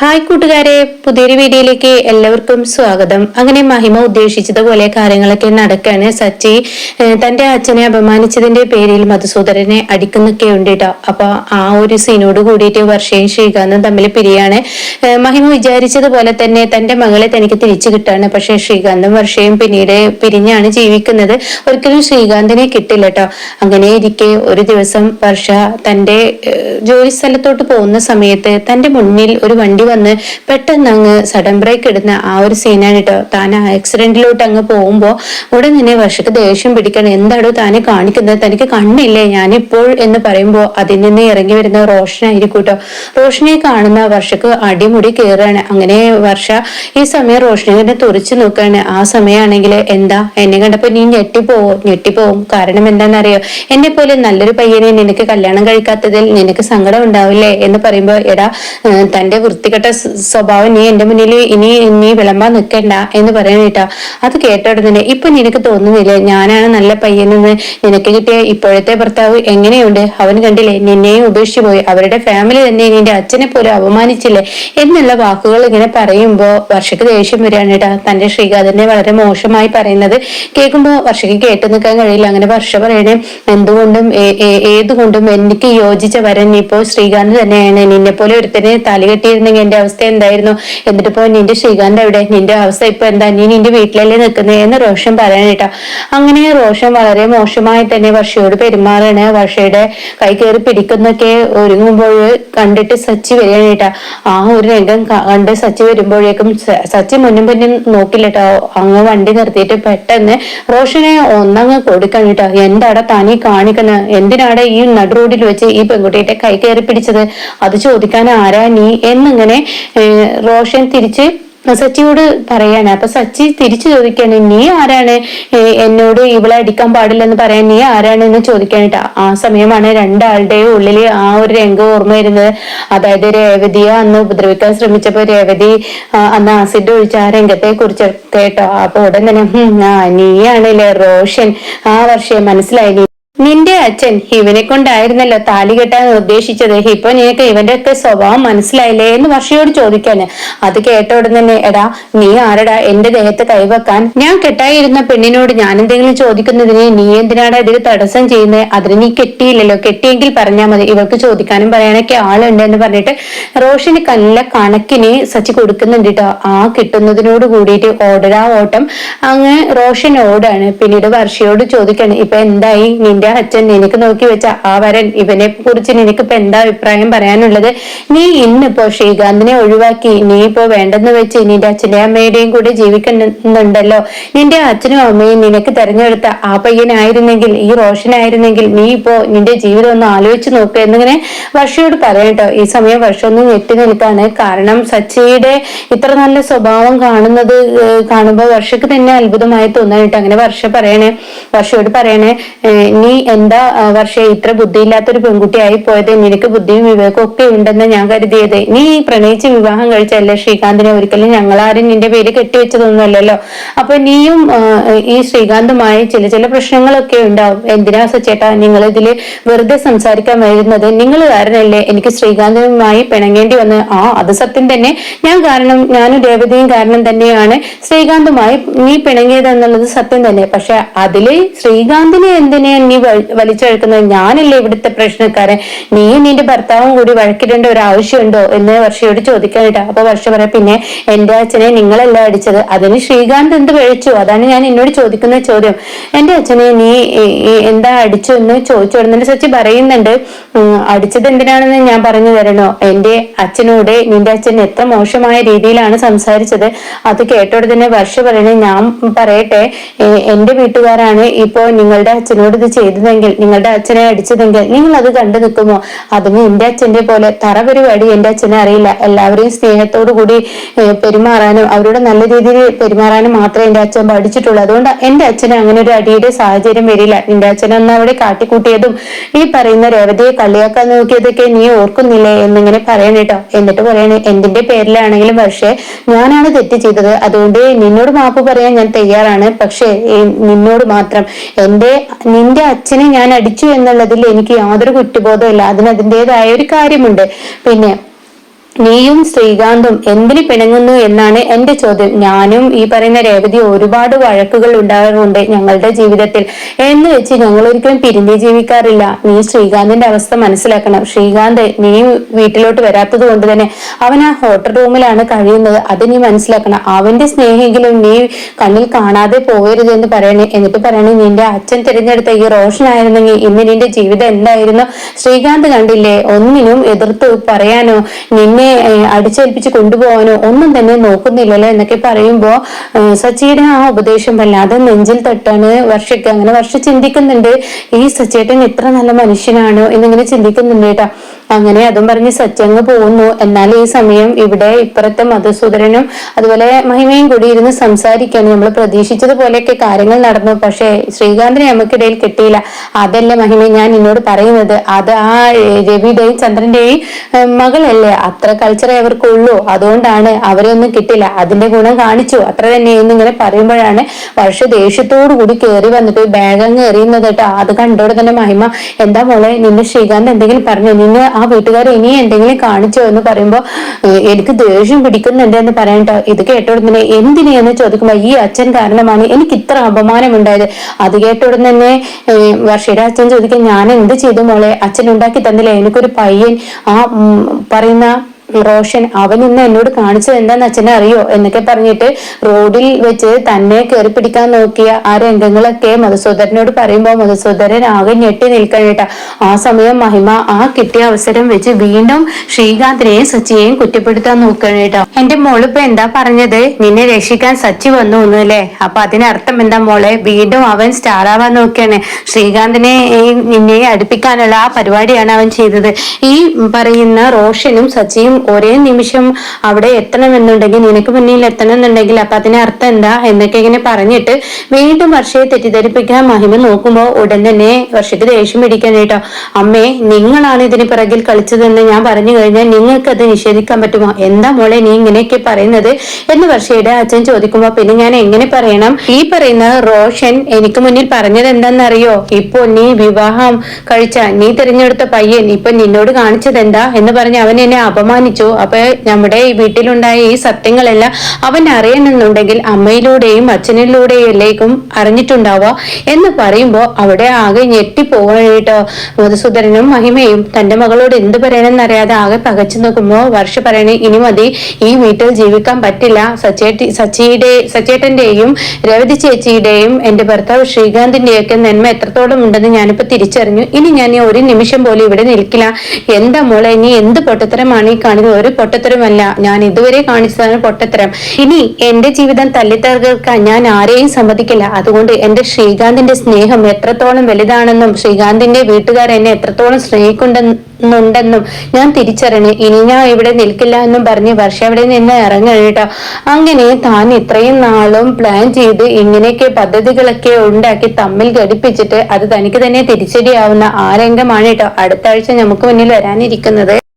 Hi കൂട്ടുകാരെ പുതിയൊരു വീഡിയോയിലേക്ക് എല്ലാവർക്കും സ്വാഗതം. അങ്ങനെ മഹിമ ഉദ്ദേശിച്ചതുപോലെ കാര്യങ്ങളൊക്കെ നടക്കാണ് സച്ചി. തന്റെ അച്ഛനെ അപമാനിച്ചതിന്റെ പേരിൽ മധുസൂദരനെ അടിക്കുന്നൊക്കെ ഉണ്ട് കേട്ടോ അപ്പൊ ആ ഒരു സീനോട് കൂടിയിട്ട് വർഷയും ശ്രീകാന്തും തമ്മിൽ പിരിയാണ്. മഹിമ വിചാരിച്ചതുപോലെ തന്നെ തന്റെ മകളെ തനിക്ക് തിരിച്ചു കിട്ടാണ്. പക്ഷെ ശ്രീകാന്തും വർഷയും പിന്നീട് പിരിഞ്ഞാണ് ജീവിക്കുന്നത്. ഒരിക്കലും ശ്രീകാന്തിനെ കിട്ടില്ല കേട്ടോ അങ്ങനെ ഇരിക്കെ ഒരു ദിവസം വർഷ തന്റെ ജോലി സ്ഥലത്തോട്ട് പോകുന്ന സമയത്ത് തന്റെ മുന്നിൽ ഒരു വണ്ടി വന്ന് പെട്ടെന്ന് അങ്ങ് സഡൻ ബ്രേക്ക് ഇടുന്ന ആ ഒരു സീനാണ് കേട്ടോ താൻ ആക്സിഡന്റിലോട്ട് അങ്ങ് പോകുമ്പോ ഉടൻ തന്നെ വർഷക്ക് ദേഷ്യം പിടിക്കണം. എന്താണോ താനെ കാണിക്കുന്നത്? തനിക്ക് കണ്ണില്ലേ? ഞാനിപ്പോൾ എന്ന് പറയുമ്പോ അതിൽ നിന്ന് ഇറങ്ങി വരുന്ന റോഷനായിരിക്കും കേട്ടോ റോഷനെ കാണുന്ന വർഷക്ക് അടിമുടി കയറുകയാണ്. അങ്ങനെ വർഷ ഈ സമയം റോഷനെ തന്നെ തുറച്ചു നോക്കുകയാണ്. ആ സമയമാണെങ്കിൽ എന്താ? എന്നെ കണ്ടപ്പോ നീ ഞെട്ടിപ്പോവും ഞെട്ടിപ്പോവും. കാരണം എന്താണെന്നറിയോ? എന്നെ പോലെ നല്ലൊരു പയ്യനെ നിനക്ക് കല്യാണം കഴിക്കാത്തതിൽ നിനക്ക് സങ്കടം ഉണ്ടാവില്ലേ? എന്ന് പറയുമ്പോ എടാ തന്റെ തന്റെ വൃത്തികെട്ട സ്വഭാവം നീ എന്റെ മുന്നിൽ ഇനി നീ വിളമ്പാൻ നിൽക്കണ്ട എന്ന് പറയണേട്ടാ അത് കേട്ട ഉടനെ ഇപ്പൊ നിനക്ക് തോന്നുന്നില്ലേ ഞാനാണ് നല്ല പയ്യനെന്ന്? നിനക്ക് കിട്ടിയ ഇപ്പോഴത്തെ ഭർത്താവ് എങ്ങനെയുണ്ട്? അവൻ കണ്ടില്ലേ നിന്നെയും ഉപേക്ഷിച്ചു പോയി. അവരുടെ ഫാമിലി തന്നെ നിന്റെ അച്ഛനെ പോലും അപമാനിച്ചില്ലേ? എന്നുള്ള വാക്കുകൾ ഇങ്ങനെ പറയുമ്പോ വർഷക്ക് ദേഷ്യം വരികയാണ് കേട്ടാ. തന്റെ ശ്രീകാന്തിനെ വളരെ മോശമായി പറയുന്നത് കേൾക്കുമ്പോ വർഷക്ക് കേട്ടു നിൽക്കാൻ കഴിയില്ല. അങ്ങനെ വർഷ പറയണേ എന്തുകൊണ്ടും ഏതുകൊണ്ടും എനിക്ക് യോജിച്ച വരൻ ഇപ്പോ ശ്രീകാന്ത് തന്നെയാണ്. നിന്നെ പോലെ ഒരുത്തനെ താലി എന്റെ അവസ്ഥ എന്തായിരുന്നു? എന്നിട്ട് പോ നിന്റെ ശ്രീകാന്ത് എവിടെ? നിന്റെ അവസ്ഥ ഇപ്പൊ എന്താ? നീ നിന്റെ വീട്ടിലല്ലേ നിൽക്കുന്നത് എന്ന് റോഷൻ പറയാനേട്ടാ അങ്ങനെ റോഷൻ വളരെ മോശമായി തന്നെ വർഷയോട് പെരുമാറാണ്. വർഷയുടെ കൈ കയറി പിടിക്കുന്നൊക്കെ ഒരുങ്ങുമ്പോൾ കണ്ടിട്ട് സച്ചി വരികയാണേട്ടാ ആ ഒരു രംഗം കണ്ട് സച്ചി വരുമ്പോഴേക്കും സച്ചി മുന്നും പിന്നും നോക്കില്ലട്ടോ അങ്ങ് വണ്ടി നിർത്തിയിട്ട് പെട്ടെന്ന് റോഷനെ ഒന്നങ്ങ് കൊടുക്കണം കേട്ടോ. എന്താടാ തനി കാണിക്കുന്നത് എന്തിനാടാ ഈ നടുറോഡിൽ വെച്ച് ഈ പെൺകുട്ടിയുടെ കൈ കയറി പിടിച്ചത്? അത് ചോദിക്കാൻ ആരാ നീ? എന്നിങ്ങനെ ഏഹ്, റോഷൻ തിരിച്ച് സച്ചിയോട് പറയാണ്. അപ്പൊ സച്ചി തിരിച്ചു ചോദിക്കാണ് നീ ആരാണ്? എന്നോട് ഇവളെ അടിക്കാൻ പാടില്ലെന്ന് പറയാൻ നീ ആരാണ് എന്ന് ചോദിക്കാനിട്ട ആ സമയമാണ് രണ്ടാളുടെയും ഉള്ളിൽ ആ ഒരു രംഗം ഓർമ്മ വരുന്നത്. അതായത് രേവതിയെ അന്ന് ഉപദ്രവിക്കാൻ ശ്രമിച്ചപ്പോ രേവതി അന്ന് ആസിഡ് ഒഴിച്ച ആ രംഗത്തെ കുറിച്ച് കേട്ടോ. അപ്പൊ ഉടൻ തന്നെ "ഹും, ആ നീയാണല്ലേ റോഷൻ? ആ വർഷം മനസ്സിലായി. അച്ഛൻ ഇവനെ കൊണ്ടായിരുന്നല്ലോ താലി കെട്ടാൻ ഉദ്ദേശിച്ചത്. ഇപ്പൊ നിനക്ക് ഇവന്റെ ഒക്കെ സ്വഭാവം മനസ്സിലായില്ലേ എന്ന് വർഷയോട് ചോദിക്കാന്. അത് കേട്ട ഉടൻ തന്നെ എടാ നീ ആരടാ? എന്റെ ദേഹത്ത് കൈവെക്കാൻ ഞാൻ കെട്ടായിരുന്ന പെണ്ണിനോട് ഞാൻ എന്തെങ്കിലും ചോദിക്കുന്നതിന് നീ എന്തിനാണ് ഇതിൽ തടസ്സം ചെയ്യുന്നത് അതിന് നീ കെട്ടിയില്ലല്ലോ. കെട്ടിയെങ്കിൽ പറഞ്ഞാൽ മതി. ഇവർക്ക് ചോദിക്കാനും പറയാനൊക്കെ ആളുണ്ട് എന്ന് പറഞ്ഞിട്ട് റോഷന് കല്ല കണക്കിന് സച്ചി കൊടുക്കുന്നുണ്ട് കേട്ടോ ആ കിട്ടുന്നതിനോട് കൂടിയിട്ട് ഓടരാ ഓട്ടം. അങ്ങ് റോഷൻ ഓടാണ്. പിന്നീട് വർഷയോട് ചോദിക്കാണ് ഇപ്പൊ എന്തായി? നിന്റെ അച്ഛൻ നിനക്ക് നോക്കി വെച്ച ആ വരൻ ഇവനെ കുറിച്ച് നിനക്ക് ഇപ്പൊ എന്താ അഭിപ്രായം പറയാനുള്ളത്? നീ ഇന്നിപ്പോ ശ്രീകാന്തിനെ ഒഴിവാക്കി നീ ഇപ്പോ വേണ്ടെന്ന് വെച്ച് നിന്റെ അച്ഛനെയും അമ്മയുടെയും കൂടെ ജീവിക്കുന്നുണ്ടല്ലോ നിന്റെ അച്ഛനും അമ്മയും നിനക്ക് തെരഞ്ഞെടുത്ത ആ പയ്യനായിരുന്നെങ്കിൽ ഈ റോഷനായിരുന്നെങ്കിൽ നീ ഇപ്പോ നിന്റെ ജീവിതം ഒന്ന് ആലോചിച്ച് നോക്ക് എന്നിങ്ങനെ വർഷയോട് പറയട്ടോ ഈ സമയം വർഷം ഒന്ന് ഞെട്ടി നിൽക്കാണ്. കാരണം സച്ചിയുടെ ഇത്ര നല്ല സ്വഭാവം കാണുന്നത് കാണുമ്പോൾ വർഷക്ക് തന്നെ അത്ഭുതമായി തോന്നാനായിട്ട് അങ്ങനെ വർഷ പറയണേ വർഷയോട് പറയണേ നീ എന്താ വർഷ ഇത്ര ബുദ്ധിയില്ലാത്തൊരു പെൺകുട്ടിയായി പോയത് നിനക്ക് ബുദ്ധിയും വിവേകവും ഒക്കെ ഉണ്ടെന്ന് ഞാൻ കരുതിയത്. നീ പ്രണയിച്ച് വിവാഹം കഴിച്ചല്ലേ ശ്രീകാന്തിനെ? ഒരിക്കലും ഞങ്ങളാരും നിന്റെ പേര് കെട്ടിവെച്ചതൊന്നുമല്ലല്ലോ. അപ്പൊ നീയും ഈ ശ്രീകാന്തുമായി ചില ചില പ്രശ്നങ്ങളൊക്കെ ഉണ്ടാവും. എന്തിനാ സച്ചേട്ടാ നിങ്ങൾ ഇതിൽ വെറുതെ സംസാരിക്കാൻ വരുന്നത്? നിങ്ങൾ കാരണല്ലേ എനിക്ക് ശ്രീകാന്തുമായി പിണങ്ങേണ്ടി വന്ന്? ആ അത് സത്യം തന്നെ. ഞാൻ കാരണം ഞാനും രേവതിയും കാരണം തന്നെയാണ് ശ്രീകാന്തുമായി നീ പിണങ്ങിയത് എന്നുള്ളത് സത്യം തന്നെ. പക്ഷെ അതിൽ ശ്രീകാന്തിനെ എന്തിനാ നീ വ- വലിച്ചെഴുക്കുന്നത് ഞാനല്ലേ ഇവിടുത്തെ പ്രശ്നക്കാരൻ? നീ നിന്റെ ഭർത്താവും കൂടി വഴക്കിടേണ്ട ഒരു ആവശ്യമുണ്ടോ? എന്ന് വർഷയോട് ചോദിക്കാനിട്ടാ അപ്പൊ വർഷ പറയാം പിന്നെ എന്റെ അച്ഛനെ നിങ്ങളല്ല അടിച്ചത്? അതിന് ശ്രീകാന്ത് എന്ത് കഴിച്ചു അതാണ് ഞാൻ എന്നോട് ചോദിക്കുന്ന ചോദ്യം. എന്റെ അച്ഛനെ നീ എന്താ അടിച്ചു എന്ന് ചോദിച്ചു കൊടുത്തിട്ട് സച്ചി പറയുന്നുണ്ട് അടിച്ചത് എന്തിനാണെന്ന് ഞാൻ പറഞ്ഞു തരണോ? എന്റെ അച്ഛനോട് നിന്റെ അച്ഛൻ എത്ര മോശമായ രീതിയിലാണ് സംസാരിച്ചത്? അത് കേട്ടോടെ തന്നെ വർഷ പറയണേ ഞാൻ പറയട്ടെ. എന്റെ വീട്ടുകാരാണ് ഇപ്പോ നിങ്ങളുടെ അച്ഛനോട് ഇത് ചെയ്തതെങ്കിൽ നിങ്ങളുടെ അച്ഛനെ അടിച്ചതെങ്കിൽ നിങ്ങൾ അത് കണ്ടു നിൽക്കുമോ? അതും എന്റെ അച്ഛന്റെ പോലെ തറ പരിപാടി എന്റെ അച്ഛനെ അറിയില്ല. എല്ലാവരെയും സ്നേഹത്തോടു കൂടി പെരുമാറാനും അവരോട് നല്ല രീതിയിൽ പെരുമാറാനും മാത്രമേ എന്റെ അച്ഛൻ പഠിച്ചിട്ടുള്ളൂ. അതുകൊണ്ട് എന്റെ അച്ഛന് അങ്ങനെ ഒരു അടിയുടെ സാഹചര്യം വരില്ല. നിന്റെ അച്ഛനൊന്ന് അവിടെ കാട്ടിക്കൂട്ടിയതും ഈ പറയുന്ന രേവതിയെ കളിയാക്കാൻ നോക്കിയതൊക്കെ നീ ഓർക്കുന്നില്ലേ എന്നിങ്ങനെ പറയണേട്ടോ എന്നിട്ട് പറയണേ എന്തിന്റെ പേരിലാണെങ്കിലും പക്ഷേ ഞാനാണ് തെറ്റ് ചെയ്തത്. അതുകൊണ്ട് നിന്നോട് മാപ്പ് പറയാൻ ഞാൻ തയ്യാറാണ്. പക്ഷേ നിന്നോട് മാത്രം. എന്റെ നിന്റെ അച്ഛനെ ഞാൻ അടിച്ചു എന്നുള്ളതിൽ എനിക്ക് യാതൊരു കുറ്റബോധമില്ല അതിന് അതിന്റെതായ ഒരു കാര്യമുണ്ട്. പിന്നെ നീയും ശ്രീകാന്തും എന്തിന് പിണങ്ങുന്നു എന്നാണ് എന്റെ ചോദ്യം. ഞാനും ഈ പറയുന്ന രേവതി ഒരുപാട് വഴക്കുകൾ ഉണ്ടാകാറുണ്ട് ഞങ്ങളുടെ ജീവിതത്തിൽ. എന്ന് വെച്ച് ഞങ്ങൾ ഒരിക്കലും പിരിഞ്ഞ് ജീവിക്കാറില്ല. നീ ശ്രീകാന്തിന്റെ അവസ്ഥ മനസ്സിലാക്കണം. ശ്രീകാന്ത് നീ വീട്ടിലോട്ട് വരാത്തത് കൊണ്ട് തന്നെ അവൻ ആ ഹോട്ടൽ റൂമിലാണ് കഴിയുന്നത്. അത് നീ മനസ്സിലാക്കണം. അവന്റെ സ്നേഹമെങ്കിലും നീ കണ്ണിൽ കാണാതെ പോകരുത് എന്ന് പറയണേ. എന്നിട്ട് പറയണേ നിന്റെ അച്ഛൻ തിരഞ്ഞെടുത്ത ഈ റോഷൻ ആയിരുന്നെങ്കിൽ ഇന്ന് നിന്റെ ജീവിതം എന്തായിരുന്നു? ശ്രീകാന്ത് കണ്ടില്ലേ ഒന്നിനും എതിർത്ത് പറയാനോ? നിന്നെ അടിച്ചേൽപ്പിച്ച് കൊണ്ടുപോകാനോ ഒന്നും തന്നെ നോക്കുന്നില്ലല്ലോ എന്നൊക്കെ പറയുമ്പോ സച്ചിയുടെ ആ ഉപദേശം വല്ലാതെ നെഞ്ചിൽ തട്ടാണ് വർഷയ്ക്ക് അങ്ങനെ വർഷ ചിന്തിക്കുന്നുണ്ട് ഈ സച്ചേട്ടൻ എത്ര നല്ല മനുഷ്യനാണോ? എന്നിങ്ങനെ ചിന്തിക്കുന്നുണ്ട് കേട്ടോ. അങ്ങനെ അതും പറഞ്ഞ് സത്യങ്ങ് പോകുന്നു. എന്നാൽ ഈ സമയം ഇവിടെ ഇപ്പുറത്തെ മധുസൂദരനും അതുപോലെ മഹിമയും കൂടി ഇരുന്ന് സംസാരിക്കാൻ നമ്മൾ പ്രതീക്ഷിച്ചതുപോലെയൊക്കെ കാര്യങ്ങൾ നടന്നു. പക്ഷേ ശ്രീകാന്തിനെ നമുക്കിടയിൽ കിട്ടിയില്ല. അതല്ലേ മഹിമ ഞാൻ എന്നോട് പറയുന്നത്. അത് ആ രവിയുടെയും ചന്ദ്രന്റെയും മകളല്ലേ? അത്ര കൾച്ചറേ അവർക്കുള്ളൂ അതുകൊണ്ടാണ് അവരൊന്നും കിട്ടില്ല അതിന്റെ ഗുണം കാണിച്ചു. അത്ര തന്നെ എന്നിങ്ങനെ പറയുമ്പോഴാണ് വർഷ ദേഷ്യത്തോടു കൂടി കയറി വന്നിട്ട് ബാഗ് അങ്ങ് എറിയുന്നത് കേട്ടോ. അത് കണ്ടോടെ തന്നെ മഹിമ എന്താ മോളെ നിന്നെ ശ്രീകാന്ത് എന്തെങ്കിലും പറഞ്ഞു? നിന്നെ വീട്ടുകാർ ഇനി എന്തെങ്കിലും കാണിച്ചോ എന്ന് പറയുമ്പോ എനിക്ക് ദേഷ്യം പിടിക്കുന്നുണ്ട് എന്ന് പറയണ്ട. ഇത് കേട്ടോടെ എന്തിനെന്ന് ചോദിക്കുമ്പോ ഈ അച്ഛൻ കാരണമാണ് എനിക്ക് ഇത്ര അപമാനം ഉണ്ടായത് അത് കേട്ടോടെ തന്നെ വർഷയുടെ അച്ഛൻ ചോദിക്കാൻ ഞാൻ എന്ത് ചെയ്തു മോളെ? അച്ഛൻ ഉണ്ടാക്കി തന്നില്ലേ? എനിക്കൊരു പയ്യൻ. ആ പറയുന്ന റോഷൻ അവൻ ഇന്ന് എന്നോട് കാണിച്ചത് എന്താന്ന് അച്ഛനെ അറിയോ? എന്നൊക്കെ പറഞ്ഞിട്ട് റോഡിൽ വെച്ച് തന്നെ കയറി പിടിക്കാൻ നോക്കിയ ആ രംഗങ്ങളൊക്കെ മധുസൂദരനോട് പറയുമ്പോൾ മധുസൂദരൻ ആകെ ഞെട്ടി നിൽക്കണേട്ട ആ സമയം മഹിമ ആ കിട്ടിയ അവസരം വെച്ച് വീണ്ടും ശ്രീകാന്തിനെയും സച്ചിയെയും കുറ്റപ്പെടുത്താൻ നോക്കണേട്ടോ എന്റെ മോളിപ്പോ എന്താ പറഞ്ഞത്? നിന്നെ രക്ഷിക്കാൻ സച്ചി വന്നു അല്ലേ? അപ്പൊ അതിനർത്ഥം എന്താ മോളെ? വീണ്ടും അവൻ സ്റ്റാർ ആവാൻ നോക്കിയാണ് ശ്രീകാന്തിനെ നിന്നെ അടുപ്പിക്കാനുള്ള ആ പരിപാടിയാണ് അവൻ ചെയ്തത്. ഈ പറയുന്ന റോഷനും സച്ചിയും ഒരേ നിമിഷം അവിടെ എത്തണമെന്നുണ്ടെങ്കിൽ നിനക്ക് മുന്നിൽ എത്തണം എന്നുണ്ടെങ്കിൽ അപ്പൊ അതിന് അർത്ഥം എന്താ എന്നൊക്കെ ഇങ്ങനെ പറഞ്ഞിട്ട് വീണ്ടും വർഷയെ തെറ്റിദ്ധരിപ്പിക്കാൻ മഹിമ നോക്കുമ്പോൾ ഉടൻ തന്നെ വർഷയ്ക്ക് ദേഷ്യം പിടിക്കാൻ കേട്ടോ. അമ്മേ നിങ്ങളാണ് ഇതിന് പിറകിൽ കളിച്ചതെന്ന് ഞാൻ പറഞ്ഞു കഴിഞ്ഞാൽ നിങ്ങൾക്ക് അത് നിഷേധിക്കാൻ പറ്റുമോ? എന്താ മോളെ നീ ഇങ്ങനെയൊക്കെ പറയുന്നത്? എന്ന് വർഷയുടെ അച്ഛൻ ചോദിക്കുമ്പോൾ പിന്നെ ഞാൻ എങ്ങനെ പറയണം? ഈ പറയുന്ന റോഷൻ എനിക്ക് മുന്നിൽ പറഞ്ഞത് എന്താണെന്നറിയോ? ഇപ്പോ നീ വിവാഹം കഴിച്ച നീ തിരഞ്ഞെടുത്ത പയ്യൻ ഇപ്പൊ നിന്നോട് കാണിച്ചത് എന്താ എന്ന് പറഞ്ഞ് അവൻ എന്നെ അപമാനിച്ചു കാണിച്ചു അപ്പൊ നമ്മുടെ ഈ വീട്ടിലുണ്ടായ ഈ സത്യങ്ങളെല്ലാം അവൻ അറിയണമെന്നുണ്ടെങ്കിൽ അമ്മയിലൂടെയും അച്ഛനിലൂടെയും അറിഞ്ഞിട്ടുണ്ടാവുക എന്ന് പറയുമ്പോ അവിടെ ആകെ ഞെട്ടിപ്പോവാനായിട്ടോ മധുസൂദരനും മഹിമയും തന്റെ മകളോട് എന്ത് പറയണമെന്നറിയാതെ ആകെ പകച്ചു നോക്കുമ്പോൾ വർഷ പറയണേ ഇനി മതി ഈ വീട്ടിൽ ജീവിക്കാൻ പറ്റില്ല. സച്ചേട്ടി സച്ചിയുടെ സച്ചേട്ടന്റെയും രവതി ചേച്ചിയുടെയും എന്റെ ഭർത്താവ് ശ്രീകാന്തിന്റെയൊക്കെ നന്മ എത്രത്തോളം ഉണ്ടെന്ന് ഞാനിപ്പോ തിരിച്ചറിഞ്ഞു. ഇനി ഞാൻ ഒരു നിമിഷം പോലും ഇവിടെ നിൽക്കില്ല. എന്താ മോളെ ഇനി എന്ത് പൊട്ടത്തരമാണ് ഈ കാണുന്നത് ഒരു പൊട്ടത്തരമല്ല. ഞാൻ ഇതുവരെ കാണിച്ചതാണ് പൊട്ടത്തരം. ഇനി എന്റെ ജീവിതം തല്ലിത്തകർക്കാൻ ഞാൻ ആരെയും സമ്മതിക്കില്ല. അതുകൊണ്ട് എന്റെ ശ്രീകാന്തിന്റെ സ്നേഹം എത്രത്തോളം വലുതാണെന്നും ശ്രീകാന്തിന്റെ വീട്ടുകാർ എന്നെ എത്രത്തോളം സ്നേഹിക്കുന്നുണ്ടെന്നും ഞാൻ തിരിച്ചറിഞ്ഞു. ഇനി ഞാൻ ഇവിടെ നിൽക്കില്ല എന്നും പറഞ്ഞ് വർഷ അവിടെ നിന്ന് ഇറങ്ങട്ടോ അങ്ങനെ താൻ ഇത്രയും നാളും പ്ലാൻ ചെയ്ത് ഇങ്ങനെയൊക്കെ പദ്ധതികളൊക്കെ ഉണ്ടാക്കി തമ്മിൽ ഘടിപ്പിച്ചിട്ട് അത് തനിക്ക് തന്നെ തിരിച്ചടിയാവുന്ന ആ രംഗമാണ് കേട്ടോ അടുത്ത ആഴ്ച നമുക്ക് മുന്നിൽ വരാനിരിക്കുന്നത്.